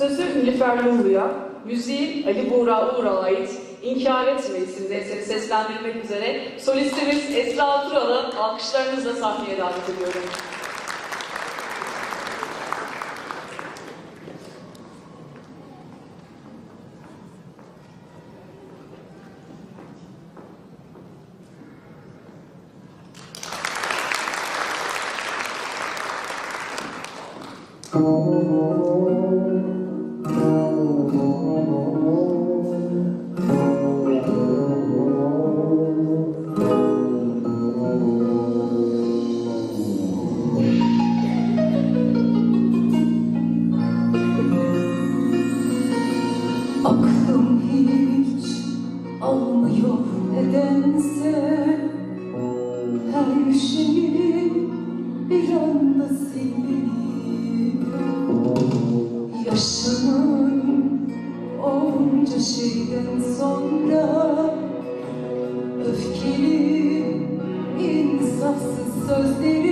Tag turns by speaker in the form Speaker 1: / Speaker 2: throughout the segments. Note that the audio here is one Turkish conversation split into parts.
Speaker 1: Sözü Nilüfer Lumlu'ya, müziği Ali Buğra Uğural'a ait İnkar Etme isimli eseri seslendirmek üzere solistimiz Esra Tural'ı alkışlarınızla sahneye davet ediyorum.
Speaker 2: Aklım nedense Her şeyi bir anda sildim Yaşanan onca şeyden sonra Öfkeli, insafsız sözleri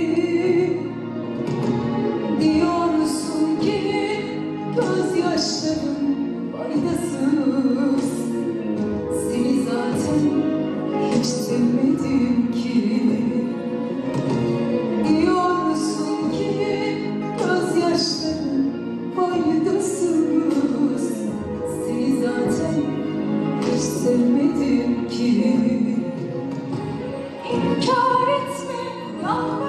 Speaker 2: sevmedim ki. İnkar etme yalvarırım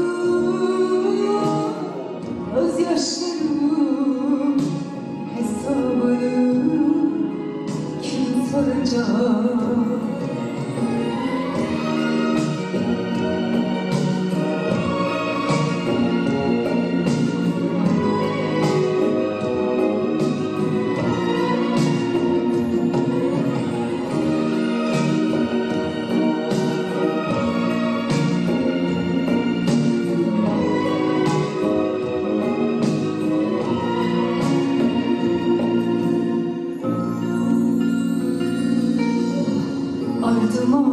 Speaker 2: Ardıma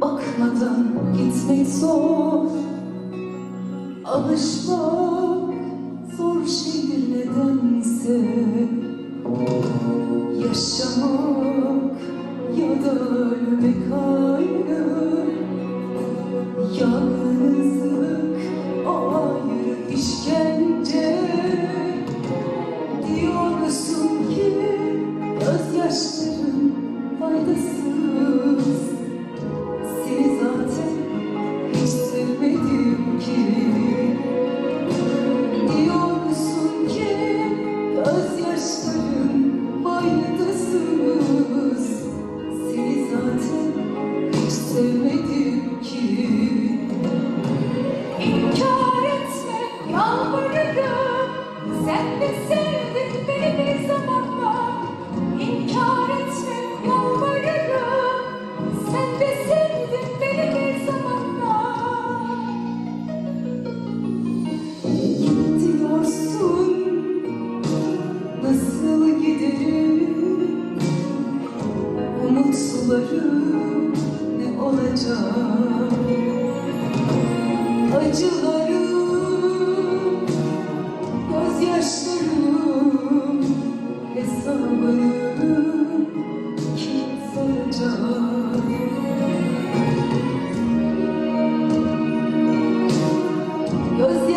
Speaker 2: bakmadan gitmek zor. Alışmak zor şeydir nedense. Yaşamak ya da ölmek aynı. Yalnızlık ayrı işkence. Diyorsun ki gözyaşların faydasız Seni zaten hiç ki Diyorsun ki gözyaşların faydasız Seni zaten hiç ki İnkar etme yalvarırım Sen de sevdin Umutlarım ne olacak acılarım, gözyaşlarım hesabını kim soracak? Gözyaşlarım